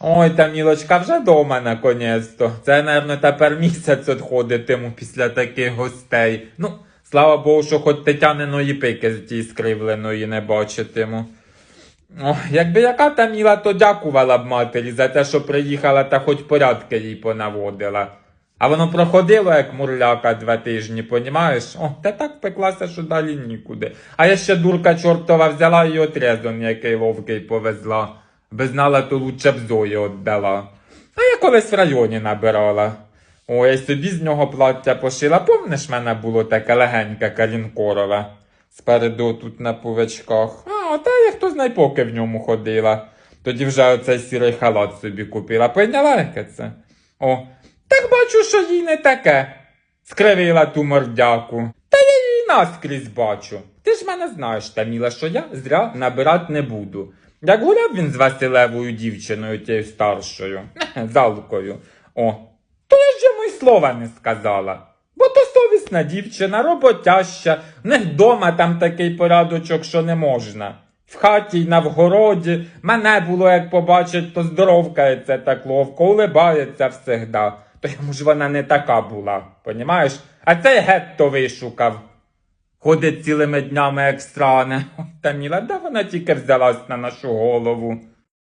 Ой, та мілочка вже дома наконець-то. Це, напевно, тепер місяць отходитиму після таких гостей. Ну, слава Богу, що хоч Тетяниної пики з тій скривленої не бачитиму. О, якби яка та міла, то дякувала б матері за те, що приїхала та хоч порядки їй понаводила. А воно проходило, як мурляка два тижні, понімаєш? О, та так пеклася, що далі нікуди. А я ще дурка чортова взяла і отрезон, який ловкий повезла. Би знала, то лучше б Зої віддала. А я колись в районі набирала. Ой, собі з нього плаття пошила. Помниш, мене було таке легеньке калінкорове. Спереду тут на пувачках. А, та я хто знає, поки в ньому ходила. Тоді вже оцей сірий халат собі купила. Поняла, яке це? О, так бачу, що їй не таке. Скривила ту мордяку. Та я її наскрізь бачу. Ти ж мене знаєш, Таміла, що я зря набирати не буду. Як гуляв він з Василевою дівчиною тією старшою, залкою. О, то я ж йому й слова не сказала. Бо то совісна дівчина, роботяща, в них вдома там такий порядочок, що не можна. В хаті й на вгороді мене було, як побачить, то здоровкається так ловко, улибається всегда. То йому ж вона не така була, понімаєш? А цей гетто вишукав. Ходить цілими днями як стране. Та міла, де вона тільки взялась на нашу голову?